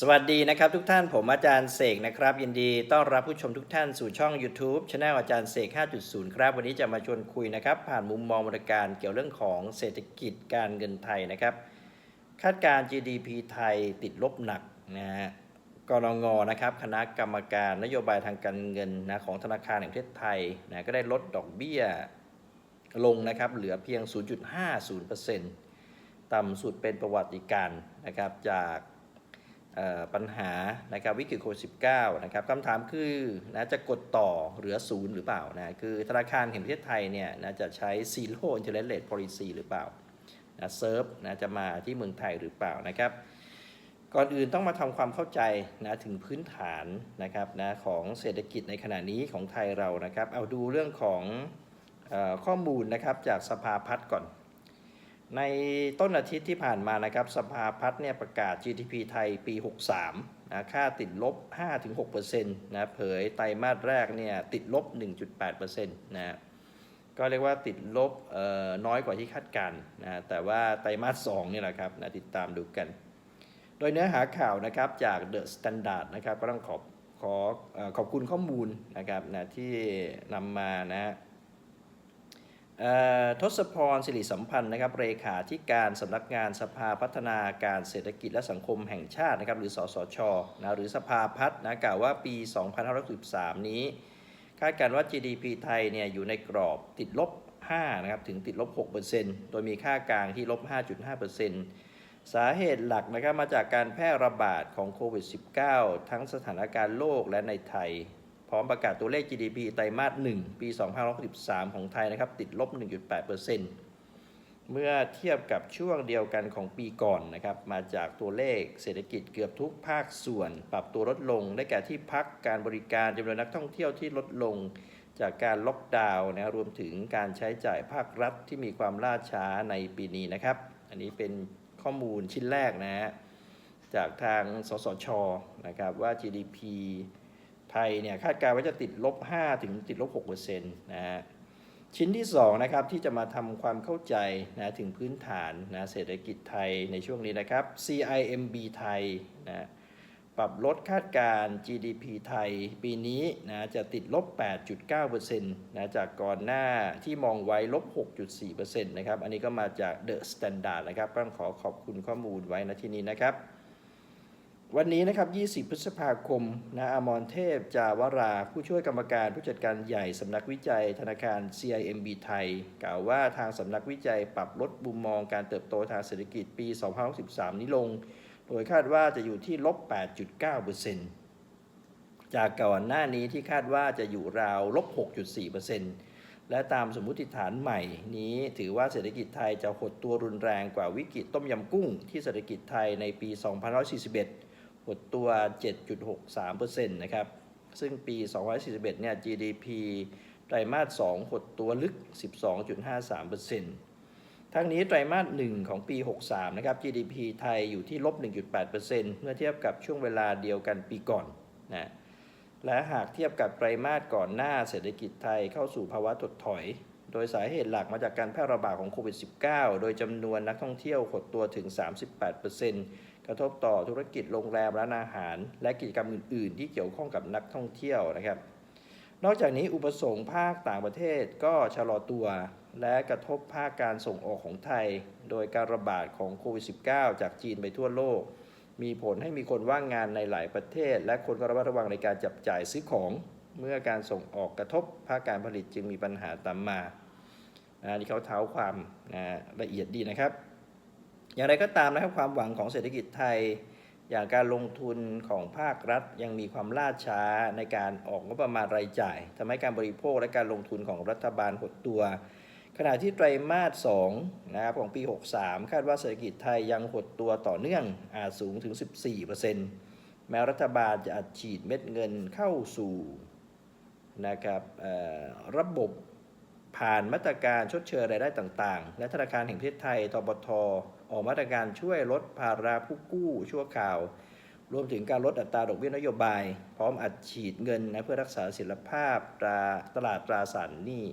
สวัสดีนะครับทุกท่านผมอาจารย์เสกนะครับ ยินดีต้อนรับผู้ชมทุกท่านสู่ช่อง YouTube Channel อาจารย์เสก 5.0 ครับ วันนี้จะมาชวนคุยนะครับ ผ่านมุมมองบริการเกี่ยวเรื่องของเศรษฐกิจการเงินไทยนะครับ คาดการ GDP ไทยติดลบหนักนะฮะกรงงนะครับคณะกรรมการนโยบายทางการเงินนะของธนาคารแห่งประเทศไทยนะก็ได้ลดดอกเบี้ยลงนะครับเหลือเพียง 0.50%ต่ำสุดเป็นประวัติการณ์นะครับจาก ปัญหานะครับวิกฤตโควิด -19 นะครับคำถามคือนะจะกดต่อเหลือศูนย์หรือเปล่านะคือธนาคารแห่งประเทศไทยเนี่ยนะจะใช้ zero interest rate policy หรือเปล่านะเซิร์ฟนะจะมาที่เมืองไทยหรือเปล่านะครับ ก่อนอื่นต้องมาทำความเข้าใจนะถึงพื้นฐานนะครับนะของเศรษฐกิจในขณะนี้ของไทยเรานะครับ เอาดูเรื่องของอข้อมูลนะครับจากสภาพัฒน์ก่อน ในต้นอาทิตย์ที่ผ่านมานะครับสภาพัฒน์เนี่ยประกาศ GDP ไทยปี 63นะค่าติดลบ 5-6%นะเผยไตรมาสแรกเนี่ยติดลบ 1.8%นะก็เรียกว่าติดลบน้อยกว่าที่คาดการณ์นะแต่ว่าไตรมาส2นี่แหละครับนะติดตามดูกัน โดยเนื้อหาข่าวนะครับจาก The Standard นะครับก็ต้องขอบขอขอบคุณข้อมูลนะครับนะที่นำมานะ ทศพรสิริสัมพันธ์นะครับเลขาธิการสำนักงานสภาพัฒนาการเศรษฐกิจและสังคมแห่งชาตินะครับหรือสสชนะหรือสภาพัฒน์นะกล่าวว่าปี 2563 นี้ คาดการณ์ว่า GDP ไทยเนี่ยอยู่ในกรอบติดลบ 5 นะครับถึงติดลบ 6%โดยมีค่ากลางที่ลบ 5.5%สาเหตุหลักนะครับมาจากการแพร่ระบาดของโควิด -19 ทั้งสถานการณ์โลกและในไทย ร้อมประกาศตัวเลข GDP ไตรมาส 1 ปี 2563 ของไทยนะครับ ติดลบ 1.8%เมื่อเทียบกับช่วงเดียวกันของปีก่อนนะครับ มาจากตัวเลขเศรษฐกิจเกือบทุกภาคส่วน ปรับตัวลดลง ได้แก่ที่พักการบริการจำนวนนักท่องเที่ยวที่ลดลงจากการล็อกดาวน์นะรวมถึงการใช้จ่ายภาครัฐที่มีความล่าช้าในปีนี้นะครับ อันนี้เป็นข้อมูลชิ้นแรกนะฮะจากทางสสชนะครับว่า GDP ทยเนี่ยคาดการณ์ว่าจะติดลบ 5 ถึงติดลบ6%นะฮะชิ้นที่2นะครับที่จะมาทำความเข้าใจนะถึงพื้นฐานนะเศรษฐกิจไทยในช่วงนี้นะครับ CIMB ไทยนะปรับลดคาดการณ์ GDP ไทย ปีนี้นะจะติดลบ 8.9%นะจากก่อนหน้าที่มองไว้ลบ 6.4%นะครับ อันนี้ก็มาจาก The Standard นะครับต้องขอขอบคุณข้อมูลไว้นะที่นี้นะครับ วันนี้นะครับ 20 พฤษภาคมนะอมรเทพ จาวรา ผู้ช่วยกรรมการผู้จัดการใหญ่สำนักวิจัย ธนาคาร CIMB ไทย กล่าวว่าทางสำนักวิจัยปรับลดมุมมองการเติบโตทางเศรษฐกิจปี 2063นี้ลง โดยคาดว่าจะอยู่ที่ลบ 8.9%จากก่อนหน้านี้ที่คาดว่าจะอยู่ราวลบ 6.4%และตามสมมุติฐานใหม่นี้ถือว่าเศรษฐกิจไทยจะหดตัวรุนแรงกว่าวิกฤตต้มยำกุ้งที่เศรษฐกิจไทยในปี 2541 หดตัว 7.63%นะครับ ซึ่งปี 2041 เนี่ย GDP ไตรมาส 2 หดตัวลึก 12.53%ทั้งนี้ไตรมาส 1 ของปี 63 นะครับ GDP ไทยอยู่ที่ลบ 1.8%เมื่อเทียบกับช่วงเวลาเดียวกันปีก่อนนะ และหากเทียบกับไตรมาสก่อนหน้าเศรษฐกิจไทยเข้าสู่ภาวะถดถอย โดยสาเหตุหลักมาจากการแพร่ระบาดของโควิด -19 โดยจำนวนนักท่องเที่ยวหดตัวถึง 38% กระทบต่อธุรกิจโรงแรมร้านอาหาร และกิจกรรมอื่น ๆ ที่เกี่ยวข้องกับนักท่องเที่ยวนะครับ นอกจากนี้อุปสงค์ภาคต่างประเทศก็ชะลอตัว และกระทบภาคการส่งออกของไทย โดยการระบาดของโควิด -19 จากจีนไปทั่วโลก มีผลให้มีคนว่างงานในหลายประเทศ และคนก็ระมัดระวังในการจับจ่ายซื้อของ เมื่อการส่งออกกระทบภาคการผลิตจึงมีปัญหาตามมาอันนี้เขาเท้าความละเอียดดีนะครับ อย่างไรก็ตามนะครับความหวังของเศรษฐกิจไทย อย่างการลงทุนของภาครัฐยังมีความล่าช้าในการออกงบประมาณรายจ่ายทำให้การบริโภคและการลงทุนของรัฐบาลหดตัว ขณะที่ไตรมาส2นะครับของปี 63 คาดว่าเศรษฐกิจไทยยังหดตัวต่อเนื่องอาจสูงถึง 14%แม้รัฐบาลจะอัดฉีดเม็ดเงินเข้าสู่นะครับระบบ ผ่านมาตรการชดเชยรายได้ต่างๆ และธนาคารแห่งประเทศไทย ทบท ออกมาตรการช่วยลดภาระผู้กู้ชั่วคราว รวมถึงการลดอัตราดอกเบี้ยนโยบาย พร้อมอัดฉีดเงินนะเพื่อรักษาศิลภาพตราตลาดตราสารหนี้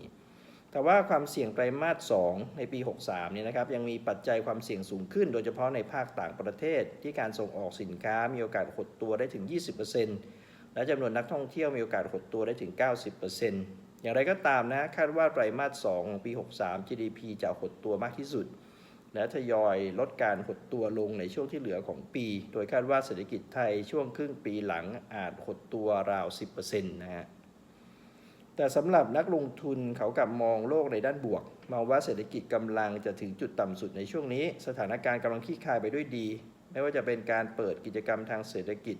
แต่ว่าความเสี่ยงไตรมาส 2 ในปี 63 เนี่ยนะครับยังมีปัจจัยความเสี่ยงสูงขึ้น โดยเฉพาะในภาคต่างประเทศ ที่การส่งออกสินค้ามีโอกาสหดตัวได้ถึง 20%และจำนวนนักท่องเที่ยวมีโอกาสหดตัวได้ถึง 90% อย่างไรก็ตามนะคาดว่าไตรมาส2ของปี 63 GDP จะหดตัวมากที่สุด และทยอยลดการหดตัวลงในช่วงที่เหลือของปี โดยคาดว่าเศรษฐกิจไทยช่วงครึ่งปีหลังอาจหดตัวราว 10%นะฮะแต่สำหรับนักลงทุนเขากลับมองโลกในด้านบวกมองว่าเศรษฐกิจกำลังจะถึงจุดต่ำสุดในช่วงนี้ สถานการณ์กำลังคลี่คลายไปด้วยดี ไม่ว่าจะเป็นการเปิดกิจกรรมทางเศรษฐกิจ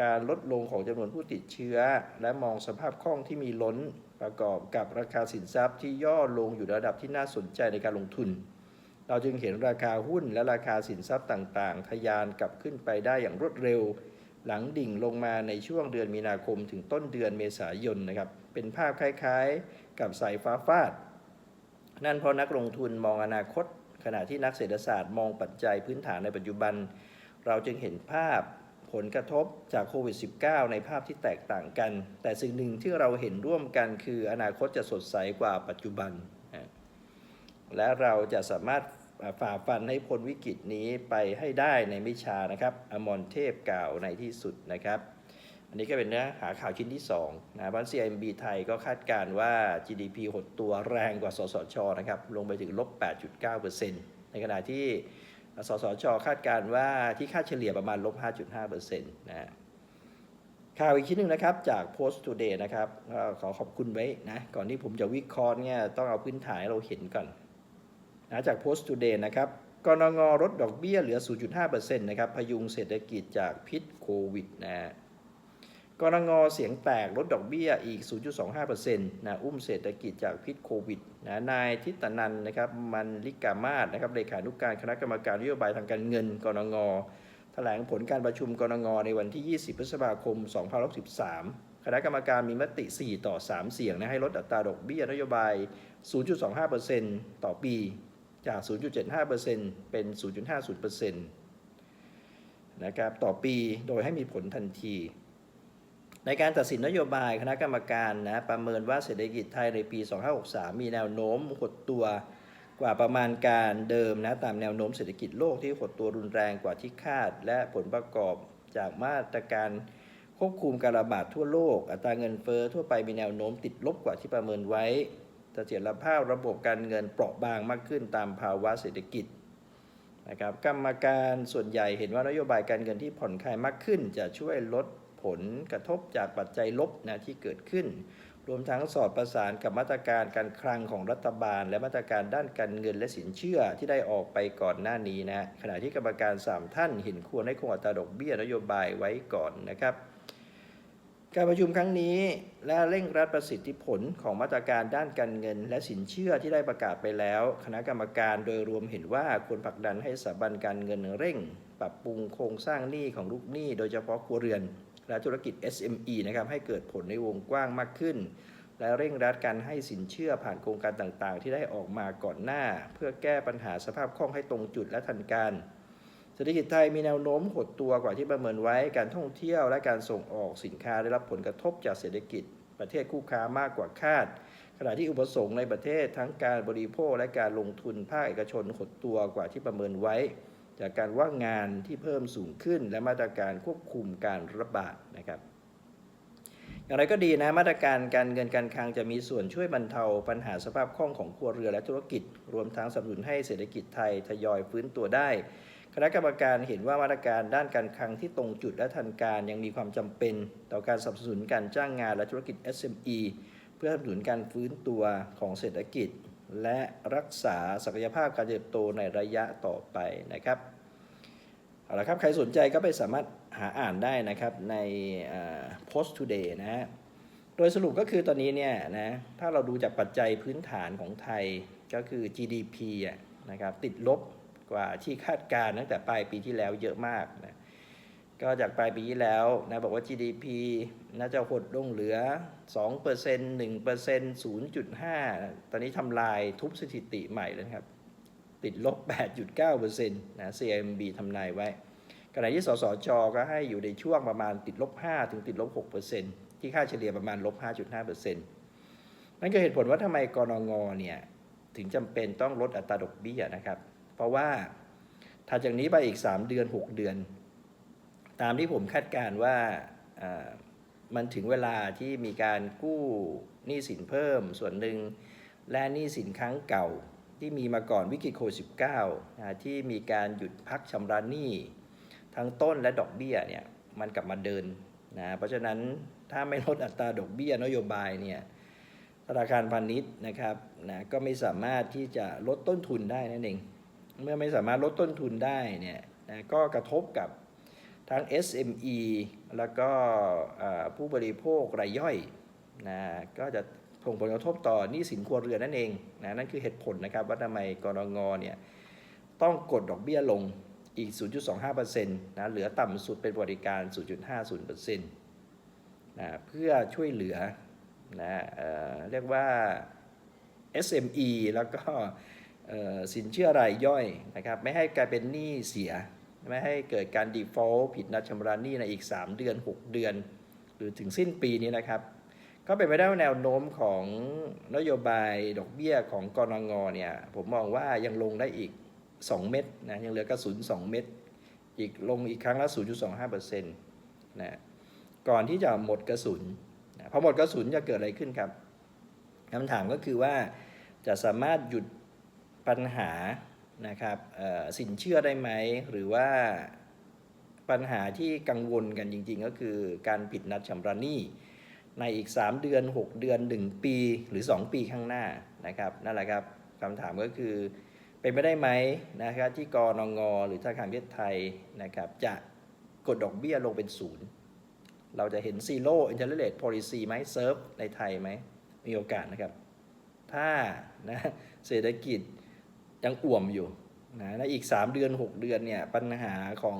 การลดลงของจำนวนผู้ติดเชื้อ และมองสภาพคล่องที่มีล้น ประกอบกับราคาสินทรัพย์ที่ย่อลงอยู่ระดับที่น่าสนใจในการลงทุน เราจึงเห็นราคาหุ้นและราคาสินทรัพย์ต่างๆ ทะยานกลับขึ้นไปได้อย่างรวดเร็ว หลังดิ่งลงมาในช่วงเดือนมีนาคมถึงต้นเดือนเมษายนนะครับ เป็นภาพคล้ายๆ กับสายฟ้าฟาด นั่นเพราะนักลงทุนมองอนาคต ขณะที่นักเศรษฐศาสตร์มองปัจจัยพื้นฐานในปัจจุบัน เราจึงเห็นภาพ ผลกระทบจากโควิด -19 ในภาพที่แตกต่างกัน แต่สิ่งหนึ่งที่เราเห็นร่วมกันคืออนาคตจะสดใสกว่าปัจจุบัน และเราจะสามารถฝ่าฟันให้พ้นวิกฤตนี้ไปให้ได้ในไม่ช้านะครับ อมรเทพกล่าวในที่สุดนะครับ อันนี้ก็เป็นเนื้อหาข่าวชิ้นที่2นะบ้าน CIMB ไทยก็คาดการณ์ว่า GDP หดตัวแรงกว่าสสชนะครับ ลงไปถึงลบ 8.9%ในขณะที่ สสชคาดการว่าที่คาดเฉลี่ยประมาณลบ 5.5%นะฮะข่าวอีกชิ้นหนึ่งนะครับ จาก Post Today นะครับขอขอบคุณไว้นะ ก่อนที่ผมจะวิเคราะห์เนี่ยต้องเอาพื้นฐานเราเห็นก่อนนะจาก Post Today นะครับกนงลดดอกเบี้ยเหลือ 0.5%นะครับพยุงเศรษฐกิจจากพิษโควิดนะฮะ กรงเสียงแตกลดดอกเบี้ยอีก 0.25%นะอุ้มเศรษฐกิจจากพิษโควิดนะนายทิตนันนะครับมันลิกามาศนะครับเลขานุการคณะกรรมการนโยบายทางการเงินกรงแถลงผลการประชุมกรงในวันที่ 20 พฤษภาคม2513 คณะกรรมการมีมติ 4 ต่อ 3 เสียงนะให้ลดอัตราดอกเบี้ยนโยบาย 0.25%ต่อปี จาก 0.75%เป็น 0.50%นะครับต่อปีโดยให้มีผลทันที ในการตัดสินนโยบายคณะกรรมการนะประเมินว่าเศรษฐกิจไทยในปี 2563 มีแนวโน้มหดตัวกว่าประมาณการเดิมนะตามแนวโน้มเศรษฐกิจโลกที่หดตัวรุนแรงกว่าที่คาด และผลประกอบจากมาตรการควบคุมการระบาดทั่วโลก อัตราเงินเฟ้อทั่วไปมีแนวโน้มติดลบกว่าที่ประเมินไว้เสถียรภาพระบบการเงินเปราะบางมากขึ้นตามภาวะเศรษฐกิจนะครับกรรมการส่วนใหญ่เห็นว่านโยบายการเงินที่ผ่อนคลายมากขึ้น จะช่วยลด ผลกระทบจากปัจจัยลบนะที่เกิดขึ้น รวมทั้งสอดประสานกับมาตรการการคลังของรัฐบาล และมาตรการด้านการเงินและสินเชื่อที่ได้ออกไปก่อนหน้านี้นะขณะที่กรรมการ 3 ท่านเห็นควรให้คงอัตราดอกเบี้ยนโยบายไว้ก่อนนะครับการประชุมครั้งนี้และเร่งรัดประสิทธิผลของมาตรการด้านการเงิน และสินเชื่อที่ได้ประกาศไปแล้ว คณะกรรมการโดยรวมเห็นว่าควรผลักดันให้สถาบันการเงินเร่ง ปรับปรุงโครงสร้างหนี้ของลูกหนี้โดยเฉพาะครัวเรือน และธุรกิจ SME นะครับให้เกิดผลในวงกว้างมากขึ้น และเร่งรัดการให้สินเชื่อผ่านโครงการต่างๆ ที่ได้ออกมาก่อนหน้า เพื่อแก้ปัญหาสภาพคล่องให้ตรงจุดและทันการเศรษฐกิจไทยมีแนวโน้มหดตัวกว่าที่ประเมินไว้การท่องเที่ยวและการส่งออกสินค้าได้รับผลกระทบจากเศรษฐกิจ ประเทศคู่ค้ามากกว่าคาดขณะที่อุปสงค์ในประเทศทั้งการบริโภคและการลงทุนภาคเอกชนหดตัวกว่าที่ประเมินไว้ จากการว่างงานที่เพิ่มสูงขึ้น และมาตรการควบคุมการระบาดนะครับอย่างไรก็ดีนะมาตรการการเงินการคลังจะมีส่วนช่วยบรรเทาปัญหาสภาพคล่องของครัวเรือนและธุรกิจ รวมทั้งสนับสนุนให้เศรษฐกิจไทยทยอยฟื้นตัวได้ คณะกรรมการเห็นว่ามาตรการด้านการคลังที่ตรงจุดและทันการยังมีความจำเป็น ต่อการสนับสนุนการจ้างงานและธุรกิจ SME เพื่อสนับสนุนการฟื้นตัวของเศรษฐกิจ และรักษาศักยภาพการเติบโตในระยะต่อไปนะครับเอาละครับใครสนใจก็ไปสามารถหาอ่านได้นะครับใน Post Today นะฮะโดยสรุปก็คือตอนนี้เนี่ยนะถ้าเราดูจากปัจจัยพื้นฐานของไทยก็คือ GDP อะนะครับติดลบกว่าที่คาดการณ์ตั้งแต่ปลายปีที่แล้วเยอะมากนะก็จากปลายปีที่แล้วนะบอกว่า GDP น่าจะหดลงเหลือ 2% 1% 0.5 ตอนนี้ทำลายทุบสถิติใหม่เลยนะครับ ติดลบ 8.9%นะ CIMB ทำนายไว้ขณะที่สสชก็ให้อยู่ในช่วงประมาณติดลบ 5 ถึงติดลบ 6%ที่ค่าเฉลี่ยประมาณลบ 5.5%นนั่นคือเหตุผลว่าทำไมกรงงเนี่ย ถึงจำเป็นต้องลดอัตราดอกเบี้ยนะครับ เพราะว่าถัดจากนี้ไปอีก 3 เดือน 6 เดือน ตามที่ผมคาดการณ์ว่าอ่า มันถึงเวลาที่มีการกู้หนี้สินเพิ่มส่วนหนึ่ง และหนี้สินครั้งเก่าที่มีมาก่อนวิกฤตโควิด 19 นะที่มีการหยุดพักชำระหนี้ทั้งต้นและดอกเบี้ยเนี่ยมันกลับมาเดินนะเพราะฉะนั้นถ้าไม่ลดอัตราดอกเบี้ยนโยบายเนี่ยธนาคารพาณิชย์นะครับนะก็ไม่สามารถที่จะลดต้นทุนได้นั่นเอง เมื่อไม่สามารถลดต้นทุนได้เนี่ยนะก็กระทบกับ ทั้ง SME แล้วก็ผู้บริโภครายย่อยนะก็จะส่งผลกระทบต่อหนี้สินครัวเรือนนั่นเองนะนั่นคือเหตุผลนะครับว่าทำไมกรงงเนี่ยต้องกดดอกเบี้ยลงอีก 0.25%นะเหลือต่ำสุดเป็นบริการ 0.50%นะเพื่อช่วยเหลือนะเอเรียกว่า SME แล้วก็สินเชื่อรายย่อยนะครับไม่ให้กลายเป็นหนี้เสีย ไม่ให้เกิดการ default ผิดนัดชำระหนี้ในอีก 3 เดือน 6 เดือน หรือถึงสิ้นปีนี้นะครับ ก็เป็นไปได้ว่าแนวโน้มของนโยบายดอกเบี้ยของกรงงเนี่ยผมมองว่ายังลงได้อีก 2 เม็ดนะยังเหลือกระสุน 2 เม็ดอีกลงอีกครั้งละ 0.25%นะก่อนที่จะหมดกระสุนนะพอหมดกระสุนจะเกิดอะไรขึ้นครับคำถามก็คือว่าจะสามารถหยุดปัญหา นะครับสินเชื่อได้ไหม หรือว่าปัญหาที่กังวลกันจริง ๆ ก็คือการผิดนัดชำระหนี้ในอีก 3 เดือน 6 เดือน 1 ปีหรือ 2 ปีข้างหน้านะครับนั่นแหละครับคำถามก็คือเป็นไปได้ไหมนะครับที่กรนงหรือธนาคารประเทศไทยนะครับจะกดดอกเบี้ยลงเป็นศูนย์เราจะเห็น zero interest rate policy ไหมเซิร์ฟในไทยไหมมีโอกาสนะครับ ถ้านะเศรษฐกิจ ยังอ่วมอยู่นะและอีก 3 เดือน 6 เดือนเนี่ยปัญหาของ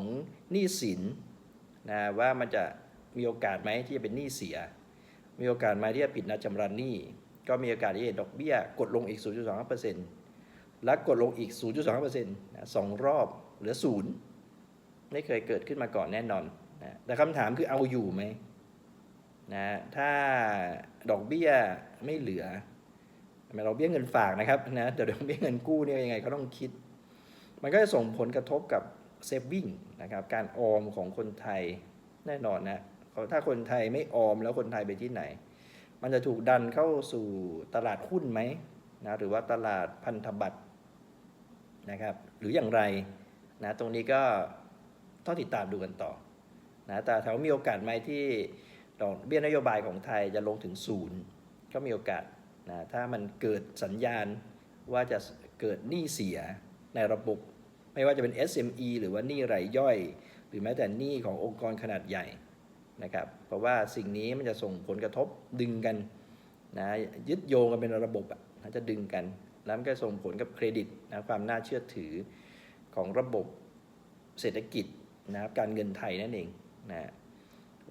หนี้สินนะว่ามันจะมีโอกาสไหมที่จะเป็นหนี้เสีย มีโอกาสไหมที่จะผิดนัดชำระหนี้ ก็มีโอกาสที่จะดอกเบี้ยกดลงอีก 0.25%และกดลงอีก 0.25%นะสองรอบเหลือศูนย์ไม่เคยเกิดขึ้นมาก่อนแน่นอนนะแต่คำถามคือเอาอยู่ไหมนะถ้าดอกเบี้ยไม่เหลือ ไม่ดอกเบี้ยเงินฝากนะครับนะแต่ดอกเบี้ยเงินกู้เนี่ยยังไงก็ต้องคิด มันก็จะส่งผลกระทบกับเซฟวิ่งนะครับการออมของคนไทยแน่นอนนะถ้าคนไทยไม่ออมแล้วคนไทยไปที่ไหน มันจะถูกดันเข้าสู่ตลาดหุ้นไหมนะหรือว่าตลาดพันธบัตรนะครับหรืออย่างไรนะตรงนี้ก็ต้องติดตามดูกันต่อนะแต่ถามว่ามีโอกาสไหมที่ดอกเบี้ยนโยบายของไทยจะลงถึงศูนย์ก็มีโอกาส นะถ้ามันเกิดสัญญาณว่าจะเกิดหนี้เสียในระบบไม่ว่าจะเป็น SME หรือว่าหนี้รายย่อย หรือแม้แต่หนี้ขององค์กรขนาดใหญ่นะครับเพราะว่าสิ่งนี้มันจะส่งผลกระทบดึงกันนะยึดโยงกันเป็นระบบอะนะจะดึงกัน แล้วมันก็ส่งผลกับเครดิตนะความน่าเชื่อถือของระบบเศรษฐกิจนะครับการเงินไทยนั่นเองนะ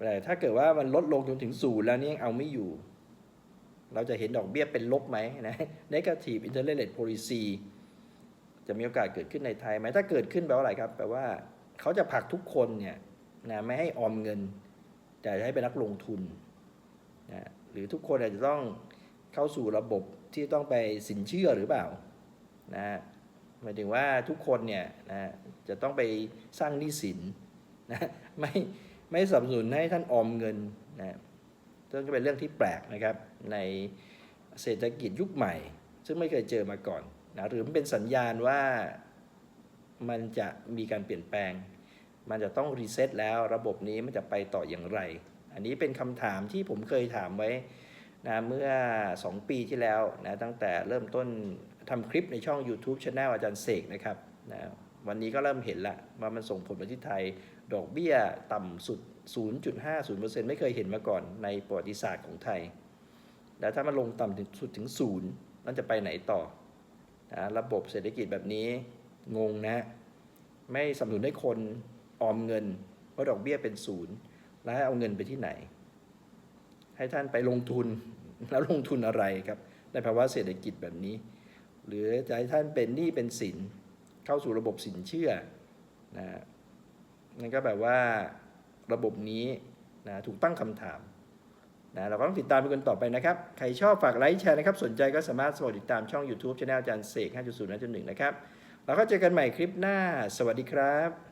แต่ถ้าเกิดว่ามันลดลงจนถึงศูนย์แล้วนี่ยังเอาไม่อยู่ เราจะเห็นดอกเบี้ยเป็นลบไหมนะ negative interest rate policy จะมีโอกาสเกิดขึ้นในไทยไหมถ้าเกิดขึ้นแปลว่าอะไรครับ แปลว่าเขาจะผลักทุกคนเนี่ยนะไม่ให้ออมเงิน แต่ให้เป็นนักลงทุนนะหรือทุกคนอาจจะต้องเข้าสู่ระบบที่ต้องไปสินเชื่อหรือเปล่านะหมายถึงว่าทุกคนเนี่ยนะจะต้องไปสร้างหนี้สินนะไม่ไม่สนับสนุนให้ท่านออมเงินนะ ซึ่งก็เป็นเรื่องที่แปลกนะครับในเศรษฐกิจยุคใหม่ ซึ่งไม่เคยเจอมาก่อนนะหรือมันเป็นสัญญาณว่ามันจะมีการเปลี่ยนแปลง มันจะต้องรีเซ็ตแล้วระบบนี้มันจะไปต่ออย่างไร อันนี้เป็นคำถามที่ผมเคยถามไว้นะเมื่อ 2 ปีที่แล้วนะตั้งแต่เริ่มต้นทำคลิปในช่อง YouTube Channel อาจารย์เสกนะครับนะวันนี้ก็เริ่มเห็นละว่ามันส่งผลไปที่ไทย ดอกเบี้ยต่ำสุด 0.50%ไม่เคยเห็นมาก่อนในประวัติศาสตร์ของไทย แล้วถ้ามันลงต่ำสุดถึงศูนย์มันจะไปไหนต่อนะระบบเศรษฐกิจแบบนี้งงนะ ไม่สนับสนุนให้คนออมเงิน เพราะดอกเบี้ยเป็นศูนย์แล้วให้เอาเงินไปที่ไหน ให้ท่านไปลงทุนแล้วลงทุนอะไรครับ ในภาวะเศรษฐกิจแบบนี้ หรือจะให้ท่านเป็นหนี้เป็นสินเข้าสู่ระบบสินเชื่อนะนั่นก็แบบว่า ระบบนี้นะถูกตั้งคำถามนะเราก็ต้องติดตามเป็นคนต่อไปนะครับ ใครชอบฝากไลค์แชร์นะครับ สนใจก็สามารถสมัครติดตามช่อง YouTube ช anel อาจารย์เสก5.0.1นะครับ เราก็เจอกันใหม่คลิปหน้า สวัสดีครับ